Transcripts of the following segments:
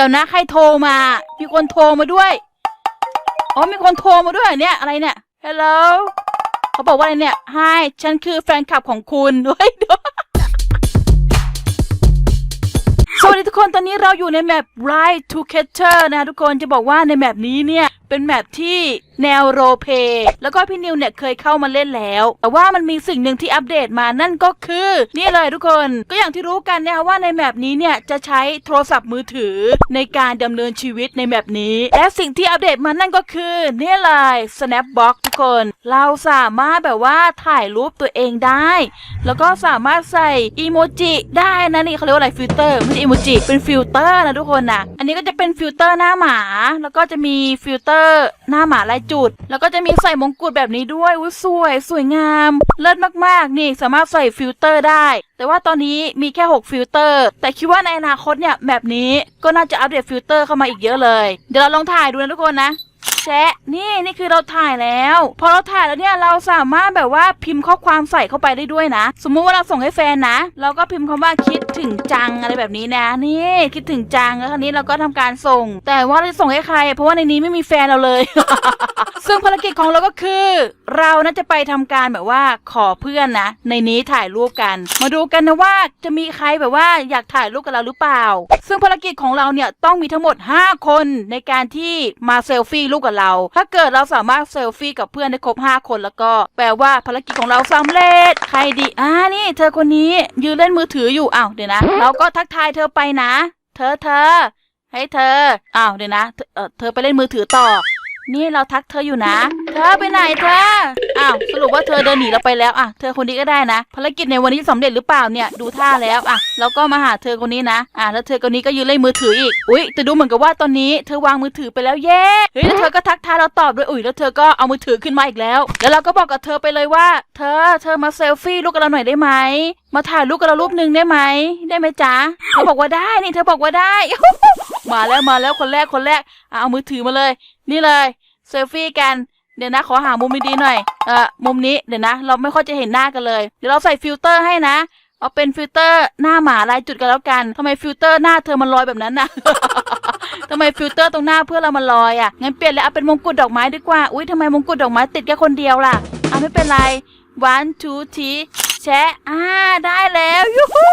ดี๋ยวนะ ใครโทรมา มีคนโทรมาด้วย อ๋อ มีคนโทรมาด้วยเนี่ย อะไรเนี่ย Hello เขาบอกว่าอะไรเนี่ย Hi ฉันคือแฟนคลับของคุณเฮ้ยเดี๋ยวสวัสดีทุกคน ตอนนี้เราอยู่ในแมป Ride to Catcher นะทุกคน จะบอกว่าในแมปนี้เนี่ย เป็นแมปที่แนวโรเพย์แล้วก็พี่นิวเนี่ยเคยเข้ามาเล่นแล้ว แต่ว่ามันมีสิ่งหนึ่งที่อัปเดตมานั่นก็คือ นี่เลยทุกคน ก็อย่างที่รู้กันนะคะว่าในแมปนี้เนี่ยจะใช้โทรศัพท์มือถือในการดำเนินชีวิตในแมปนี้ และสิ่งที่อัปเดตมานั่นก็คือนี่เลย Snapbox ทุกคน เราสามารถแบบว่าถ่ายรูปตัวเองได้ แล้วก็สามารถใส่อีโมจิได้นะนี่เขาเรียกว่าอะไรฟิลเตอร์ไม่ใช่อีโมจิเป็นฟิลเตอร์นะทุกคนนะอันนี้ก็จะเป็นฟิลเตอร์หน้าหมา แล้วก็จะมีฟิลเตอร์หน้าหมาลายจุด แล้วก็จะมีใส่มงกุฎแบบนี้ด้วยอุ้ยสวย สวยงาม เลิศมากๆ นี่สามารถใส่ฟิลเตอร์ได้ แต่ว่าตอนนี้มีแค่ 6 ฟิลเตอร์ แต่คิดว่าในอนาคตเนี่ยแบบนี้ก็น่าจะอัปเดตฟิลเตอร์เข้ามาอีกเยอะเลย เดี๋ยวเราลองถ่ายดูนะทุกคนนะ ชะ นี่นี่คือเราถ่ายแล้ว พอเราถ่ายแล้วเนี่ยเราสามารถแบบว่าพิมพ์ข้อความใส่เข้าไปได้ด้วยนะ สมมุติว่าเราส่งให้แฟนนะ เราก็พิมพ์คำว่าคิดถึงจังอะไรแบบนี้นะ นี่คิดถึงจังแล้วคราวนี้เราก็ทำการส่ง แต่ว่าเราจะส่งให้ใคร เพราะว่าในนี้ไม่มีแฟนเราเลย ซึ่งภารกิจของเราก็คือ เราน่าจะไปทำการแบบว่าขอเพื่อนนะ ในนี้ถ่ายรูปกัน มาดูกันนะว่าจะมีใครแบบว่าอยากถ่ายรูปกับเราหรือเปล่า ซึ่งภารกิจของเราเนี่ยต้องมีทั้งหมด 5 คนในการที่มาเซลฟี่รูปกับเรา ถ้าเกิดเราสามารถเซลฟี่กับเพื่อนได้ครบ 5 คนแล้วก็ แปลว่าภารกิจของเราสำเร็จ ใครดี อ่า นี่ เธอคนนี้ยืนเล่นมือถืออยู่ อ้าว เดี๋ยวนะ เราก็ทักทายเธอไปนะ เธอเธอ ให้เธอ อ้าว เดี๋ยวนะ เธอไปเล่นมือถือต่อ นี่เราทักเธออยู่นะ ธอไปไหนเธอ อ้าวสรุปว่าเธอเดินหนีเราไปแล้วอะเธอคนนี้ก็ได้นะ ภารกิจในวันนี้สำเร็จหรือเปล่าเนี่ยดูท่าแล้วอะเราก็มาหาเธอคนนี้นะอะแล้วเธอคนนี้ก็ยืนเล่นมือถืออีกอุ้ยแต่ดูเหมือนกับว่าตอนนี้เธอวางมือถือไปแล้วเย้เฮ้ยแล้วเธอก็ทักทายเราตอบด้วยอุ้ยแล้วเธอก็เอามือถือขึ้นมาอีกแล้ว แล้วเราก็บอกกับเธอไปเลยว่า เธอเธอมาเซลฟี่ลูกกับเราหน่อยได้ไหมมาถ่ายรูปกับเรารูปหนึ่งได้ไหมได้ไหมจ๊ะเธอบอกว่าได้นี่เธอบอกว่าได้ มาแล้วมาแล้วคนแรกคนแรกเอามือถือมาเลย นี่เลยเซลฟี่กัน เดี๋ยวนะขอหามุมดีๆหน่อย เออมุมนี้เดี๋ยวนะ เราไม่ค่อยจะเห็นหน้ากันเลย เดี๋ยวเราใส่ฟิลเตอร์ให้นะ เอาเป็นฟิลเตอร์หน้าหมาลายจุดกันแล้วกันทำไมฟิลเตอร์หน้าเธอมันลอยแบบนั้นน่ะทำไมฟิลเตอร์ตรงหน้าเพื่อนเรามันลอยอะงั้นเปลี่ยนแล้วเอาเป็นมงกุฎดอกไม้ดีกว่า อุ้ยทำไมมงกุฎดอกไม้ติดแค่คนเดียวล่ะอะไม่เป็นไร one two three แชะอ่าได้แล้วยูฮู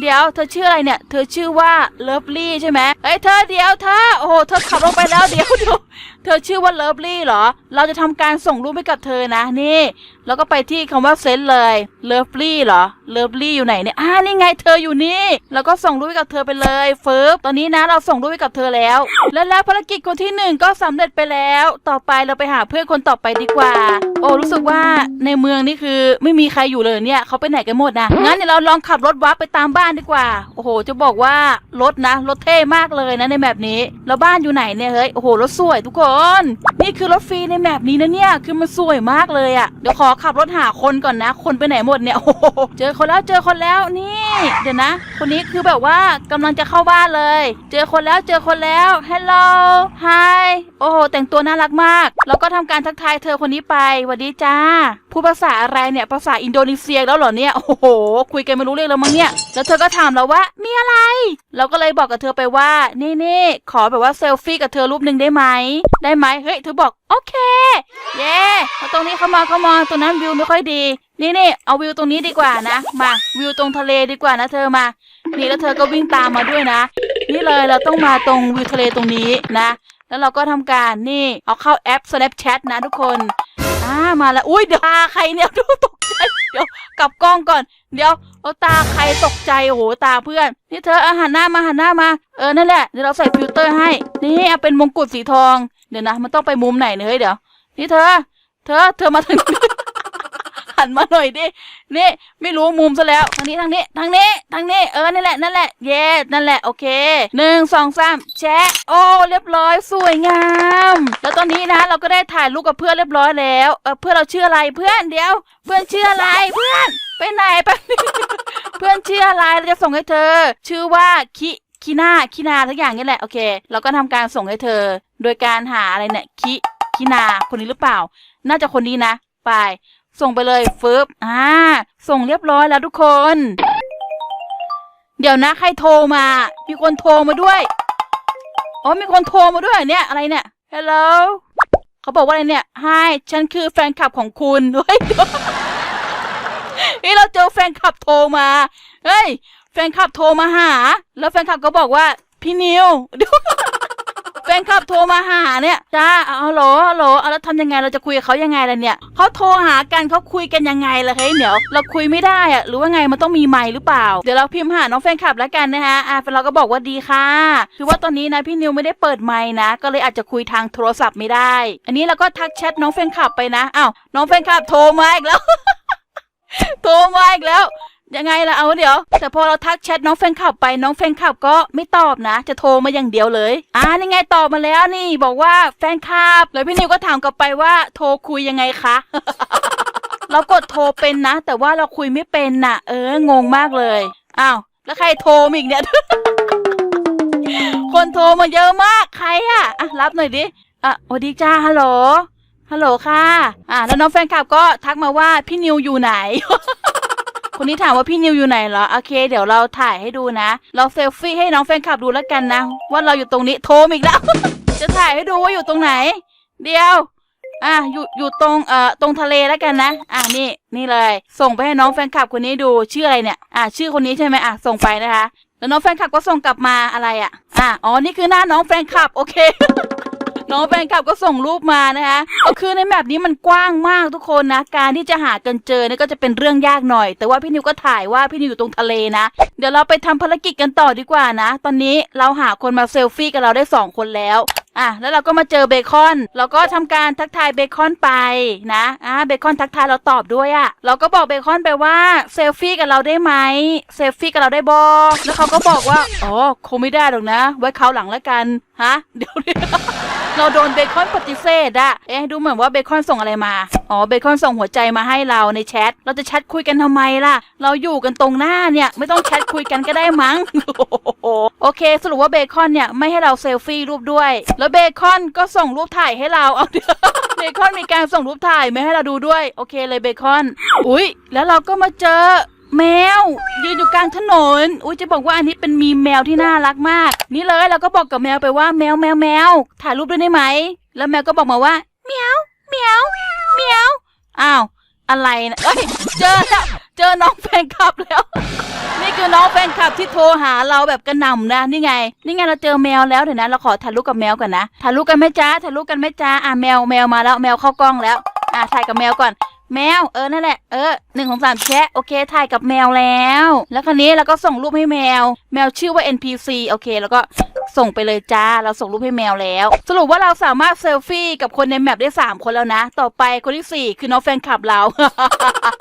เดี๋ยวเธอชื่ออะไรเนี่ย เธอชื่อว่าเลิฟลี่ใช่ไหมเฮ้ยเธอเดี๋ยวเธอโอ้โหเธอขับรถไปแล้วเดี๋ยวเดี๋ยว เธอชื่อว่าเลิฟลี่เหรอ เราจะทำการส่งรูปให้กับเธอนะนี่ แล้วก็ไปที่คำว่าเซนเลยเลิฟลี่เหรอเลิฟลี่อยู่ไหนเนี่ยอ่านี่ไงเธออยู่นี่ แล้วก็ส่งรูปให้กับเธอไปเลยเฟิร์บตอนนี้นะเราส่งรูปให้กับเธอแล้ว และแล้วภารกิจคนที่หนึ่งก็สำเร็จไปแล้ว ต่อไปเราไปหาเพื่อนคนต่อไปดีกว่า โอ้รู้สึกว่าในเมืองนี่คือไม่มีใครอยู่เลยเนี่ยเขาไปไหนกันหมดนะงั้นเดี๋ยวเราลองขับรถวับไปตามบ้านดีกว่า โอ้โห จะบอกว่ารถนะรถเท่มากเลยนะในแมปนี้แล้วบ้านอยู่ไหนเนี่ยเฮ้ยโอ้โหรถสวยทุกคน นี่คือรถฟรีในแมปนี้นะเนี่ย คือมันสวยมากเลยอะเดี๋ยวขอขับรถหาคนก่อนนะ คนไปไหนหมดเนี่ย โอ้โห เจอคนแล้วเจอคนแล้วนี่ เดี๋ยวนะ คนนี้คือแบบว่ากำลังจะเข้าบ้านเลย เจอคนแล้วเจอคนแล้วฮัล โอ้โหแต่งตัวน่ารักมาก แล้วก็ทำการทักทายเธอคนนี้ไปสวัสดีจ้าพูดภาษาอะไรเนี่ยภาษาอินโดนีเซียแล้วเหรอเนี่ยโอ้โห คุยกันไม่รู้เรื่องแล้วมั้งเนี่ย แล้วเธอก็ถามเราว่ามีอะไร เราก็เลยบอกกับเธอไปว่านี่นี่ขอแบบว่าเซลฟี่กับเธอรูปหนึ่งได้ไหมได้ไหมเฮ้ยเธอบอกโอเคเย้เอาตรงนี้เข้ามาเข้ามาตรงนั้นวิวไม่ค่อยดี นี่นี่เอาวิวตรงนี้ดีกว่านะ มาวิวตรงทะเลดีกว่านะเธอมา นี่แล้วเธอก็วิ่งตามมาด้วยนะ นี่เลยเราต้องมาตรงวิวทะเลตรงนี้นะ แล้วเราก็ทำการนี่เอาเข้าแอป Snapchat นะทุกคนอ่ามาแล้วอุ้ยเดี๋ยวตาใครเนี่ยดูตกใจเดี๋ยวกลับกล้องก่อน เดี๋ยวเอาตาใครตกใจโอ้โหตาเพื่อน นี่เธออาหันหน้ามาหันหน้ามาเออนั่นแหละเดี๋ยวเราใส่ฟิลเตอร์ให้ นี่เอาเป็นมงกุฎสีทองเดี๋ยวนะมันต้องไปมุมไหนเนี่ยเฮ้ยเดี๋ยว นี่เธอ เธอเธอมาถึง หันมาหน่อยดินี่ไม่รู้มุมซะแล้วทางนี้ทางนี้ทางนี้ทางนี้เออนั่นแหละนั่นแหละเย้นั่นแหละโอเคหนึ่งสองสามแชะโอ้เรียบร้อยสวยงาม แล้วตอนนี้นะเราก็ได้ถ่ายรูปกับเพื่อนเรียบร้อยแล้วเออเพื่อนเราชื่ออะไรเพื่อนเดี๋ยว เพื่อนชื่ออะไรเพื่อนไปไหนไปเพื่อนชื่ออะไรเราจะส่งให้เธอ ชื่อว่าคิคินาคินาทุกอย่างนี่แหละโอเคเราก็ทำการส่งให้เธอ โดยการหาอะไรเนี่ยคิคินาคนนี้หรือเปล่า น่าจะคนนี้นะ ไป ส่งไปเลยฟึบอ่า ส่งเรียบร้อยแล้วทุกคน เดี๋ยวนะใครโทรมา มีคนโทรมาด้วยอ๋อมีคนโทรมาด้วยเนี่ย อะไรเนี่ย Hello เขาบอกว่าอะไรเนี่ย Hi ฉันคือแฟนคลับของคุณเฮ้ยเฮ้ยเราเจอแฟนคลับโทรมาเฮ้ยแฟนคลับโทรมาหา แล้วแฟนคลับก็บอกว่าพี่นิวแฟนคลับโทรมาหาเนี่ยจ้าเอาโหลฮัลโหลเอาแล้วทำยังไงเราจะคุยกับเขายังไงล่ะเนี่ยเขาโทรหากันเขาคุยกันยังไงล่ะเฮ้ยเดี๋ยวเราคุยไม่ได้อะหรือว่าไงมันต้องมีไมค์หรือเปล่า เดี๋ยวเราพิมพ์หาน้องแฟนคลับแล้วกันนะฮะอะเราก็บอกว่าดีค่ะ คือว่าตอนนี้นะพี่นิวไม่ได้เปิดไมค์นะ ก็เลยอาจจะคุยทางโทรศัพท์ไม่ได้ อันนี้เราก็ทักแชทน้องแฟนคลับไปนะอ้าวน้องแฟนคลับโทรมาอีกแล้วโทรมาอีกแล้ว ยังไงล่ะเอาเดี๋ยว แต่พอเราทักแชทน้องแฟนคลับไปน้องแฟนคลับก็ไม่ตอบนะ จะโทรมาอย่างเดียวเลย อ่านี่ไงตอบมาแล้วนี่ บอกว่าแฟนคลับ แล้วพี่นิวก็ถามกลับไปว่าโทรคุยยังไงคะเรากดโทรเป็นนะ แต่ว่าเราคุยไม่เป็นน่ะ เอองงมากเลยอ้าวแล้วใครโทรมาอีกเนี่ยคนโทรมาเยอะมากใครอะอะรับหน่อยดิอะสวัสดีจ้าฮัลโหลฮัลโหลค่ะ อะแล้วน้องแฟนคลับก็ทักมาว่าพี่นิวอยู่ไหน คนนี้ถามว่าพี่นิวอยู่ไหนเหรอ โอเค เดี๋ยวเราถ่ายให้ดูนะ เราเซลฟี่ให้น้องแฟนคลับดูแล้วกันนะ ว่าเราอยู่ตรงนี้ โทรมอีกแล้ว จะถ่ายให้ดูว่าอยู่ตรงไหน เดียว อะ อยู่ อยู่ตรง เอ่อ ตรงทะเลแล้วกันนะ อะ นี่ นี่เลย ส่งไปให้น้องแฟนคลับคนนี้ดู ชื่ออะไรเนี่ย อะ ชื่อคนนี้ใช่ไหมอะ ส่งไปนะคะ แล้วน้องแฟนคลับก็ส่งกลับมาอะไรอะ อะ อ๋อ นี่คือหน้าน้องแฟนคลับ โอเค น้องแฟนคลับก็ส่งรูปมานะคะ ก็คือในแบบนี้มันกว้างมากทุกคนนะ การที่จะหากันเจอเนี่ยก็จะเป็นเรื่องยากหน่อย แต่ว่าพี่นิวก็ถ่ายว่าพี่นิวอยู่ตรงทะเลนะ เดี๋ยวเราไปทำภารกิจกันต่อดีกว่านะ ตอนนี้เราหาคนมาเซลฟี่กับเราได้สองคนแล้ว อะแล้วเราก็มาเจอเบคอน เราก็ทำการทักทายเบคอนไปนะอะเบคอนทักทายเราตอบด้วยอะ่ะเราก็บอกเบคอนไปว่าเซลฟี่กับเราได้ไหมเซลฟี่กับเราได้บอแล้วเขาก็บอกว่าอ๋อคงไม่ได้หรอกนะ ไว้คราวหลังแล้วกันฮะเดี๋ยวเดี๋ยวเราโดนเบคอนปฏิเสธอะเอ๊ะดูเหมือนว่าเบคอนส่งอะไรมา อ๋อเบคอนส่งหัวใจมาให้เราในแชท เราจะแชทคุยกันทำไมล่ะ เราอยู่กันตรงหน้าเนี่ย ไม่ต้องแชทคุยกันก็ได้มั้ง โอเค สรุปว่าเบคอนเนี่ยไม่ให้เราเซลฟี่รูปด้วย แล้วเบคอนก็ส่งรูปถ่ายให้เราเอาเดี๋ยวเบคอนมีการส่งรูปถ่ายไม่ให้เราดูด้วย โอเคเลยเบคอน อุ๊ยแล้วเราก็มาเจอแมวยืนอยู่กลางถนน อุ้ยจะบอกว่าอันนี้เป็นมีแมวที่น่ารักมาก นี่เลยเราก็บอกกับแมวไปว่าแมวแมวแมวถ่ายรูปด้วยได้ไหม แล้วแมวก็บอกมาว่าเมียวเมียว เมียว อ้าว อะไรนะเอ้ย เจอแล้ว เจอน้องแฟนคลับแล้ว นี่คือน้องแฟนคลับที่โทรหาเราแบบกระหน่ำนะ นี่ไง นี่ไงเราเจอแมวแล้วเดี๋ยวนะ เราขอถ่ายรูปกับแมวก่อนนะถ่ายรูปกันไหมจ้าถ่ายรูปกันไหมจ้าอะแมวแมวมาแล้ว แมวเข้ากล้องแล้ว อะถ่ายกับแมวก่อน แมว เออ นั่นแหละ เออหนึ่งของสามแชะ โอเค ถ่ายกับแมวแล้ว แล้วคราวนี้เราก็ส่งรูปให้แมว แมวชื่อว่า NPC โอเค แล้วก็ส่งไปเลยจ้า เราส่งรูปให้แมวแล้ว สรุปว่าเราสามารถเซลฟี่กับคนในแมปได้ 3 คนแล้วนะ ต่อไปคนที่ 4 คือน้องแฟนคลับเรา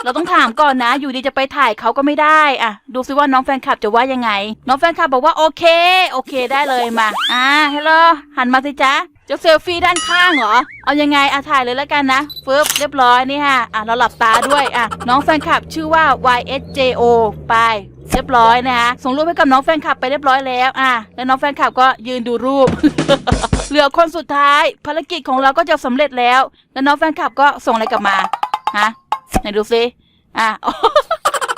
เราต้องถามก่อนนะ อยู่ดีจะไปถ่ายเขาก็ไม่ได้อะดูซิว่าน้องแฟนคลับจะว่ายังไง น้องแฟนคลับบอกว่าโอเค โอเคได้เลยมา อ่า ฮัลโหล หันมาสิจ้า จะเซลฟี่ด้านข้างเหรอ เอายังไงอะถ่ายเลยแล้วกันนะฟึบเรียบร้อยนี่ฮะอะเราหลับตาด้วยอะน้องแฟนคลับชื่อว่า YSJO ไปเรียบร้อยนะคะส่งรูปให้กับน้องแฟนคลับไปเรียบร้อยแล้วอะแล้วน้องแฟนคลับก็ยืนดูรูป เหลือคนสุดท้าย ภารกิจของเราก็จะสำเร็จแล้ว แล้วน้องแฟนคลับก็ส่งอะไรกลับมาฮะไหนดูซิอะ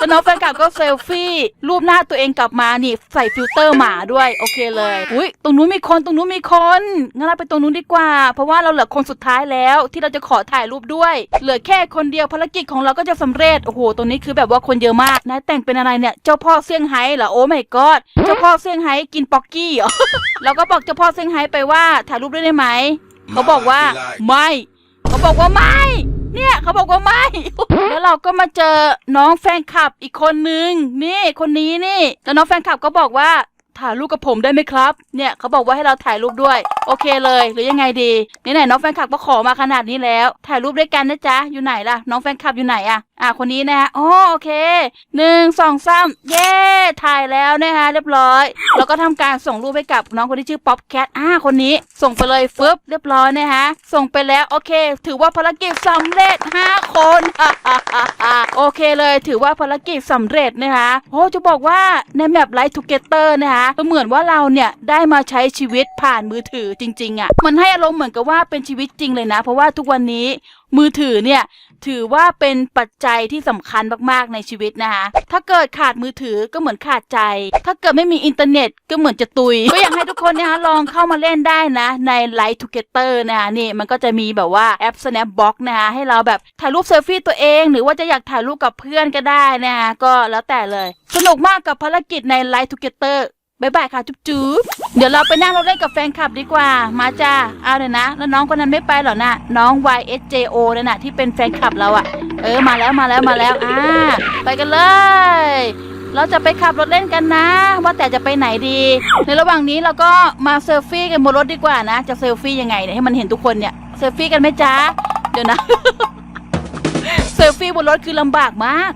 แล้วน้องแฟนคลับก็เซลฟี่ รูปหน้าตัวเองกลับมานี่ใส่ฟิลเตอร์หมาด้วยโอเคเลยอุ้ยตรงนู้นมีคนตรงนู้นมีคนงั้นเราไปตรงนู้นดีกว่า เพราะว่าเราเหลือคนสุดท้ายแล้ว ที่เราจะขอถ่ายรูปด้วย เหลือแค่คนเดียวภารกิจของเราก็จะสำเร็จโอ้โหตรงนี้คือแบบว่าคนเยอะมากนายแต่งเป็นอะไรเนี่ยเจ้าพ่อเซี่ยงไฮ้เหรอโอ้ my god เจ้าพ่อเซี่ยงไฮ้กินป๊อกกี้เหรอเราก็บอกเจ้าพ่อเซี่ยงไฮ้ไปว่าถ่ายรูปด้วยได้ไหมเขาบอกว่าไม่ เขาบอกว่าไม่ เนี่ยเขาบอกว่าไม่ แล้วเราก็มาเจอน้องแฟนคลับอีกคนนึง นี่คนนี้นี่แล้วน้องแฟนคลับก็บอกว่า ถ่ายรูปกับผมได้ไหมครับ เนี่ยเขาบอกว่าให้เราถ่ายรูปด้วย โอเคเลย หรือยังไงดีนี่ไหนน้องแฟนคลับก็ขอมาขนาดนี้แล้ว ถ่ายรูปด้วยกันนะจ๊ะ อยู่ไหนล่ะ น้องแฟนคลับอยู่ไหนอะอะคนนี้นะฮะอ๋อโอเคหนึ่งสองสามเย้ถ่ายแล้วนะคะเรียบร้อย แล้วก็ทำการส่งรูปให้กับน้องคนที่ชื่อป๊อปแคทอ่าคนนี้ ส่งไปเลยฟึบเรียบร้อยนะคะส่งไปแล้วโอเค ถือว่าภารกิจสำเร็จห้าคนโอเคเลยถือว่าภารกิจสำเร็จนะคะโอ้จะบอกว่าในแมปไลท์ทูเกเตอร์นะคะก็เหมือนว่าเราเนี่ยได้มาใช้ชีวิตผ่านมือถือจริงๆอะ่ะ มันให้อารมณ์เหมือนกับว่าเป็นชีวิตจริงเลยนะ เพราะว่าทุกวันนี้มือถือเนี่ยถือว่าเป็นปัจจัยที่สำคัญมากๆในชีวิตนะคะ ถ้าเกิดขาดมือถือก็เหมือนขาดใจ ถ้าเกิดไม่มีอินเทอร์เน็ตก็เหมือนจะตุย ก็อยากให้ทุกคนนะคะลองเข้ามาเล่นได้นะ ใน Light Together นะคะนี่มันก็จะมีแบบว่าแอป Snapbox นะคะให้เราแบบถ่ายรูปเซลฟี่ตัวเอง หรือว่าจะอยากถ่ายรูปกับเพื่อนก็ได้นะคะก็แล้วแต่เลย สนุกมากกับภารกิจใน Light Together บายบายค่ะจุ๊บจุ๊บเดี๋ยวเราไปนั่งรถเล่นกับแฟนคลับดีกว่า มาจ้าเอาเลยนะ แล้วน้องคนนั้นไม่ไปเหรอนะน้อง YSJO นั่นน่ะที่เป็นแฟนคลับเราอะเออมาแล้วมาแล้วมาแล้วอ่าไปกันเลย เราจะไปขับรถเล่นกันนะ ว่าแต่จะไปไหนดี ในระหว่างนี้เราก็มาเซลฟี่กันบนรถดีกว่านะ จะเซลฟี่ยังไงเนี่ยให้มันเห็นทุกคนเนี่ยเซลฟี่กันไหมจ๊ะเดี๋ยวนะเซลฟี่บนรถคือลำบากมาก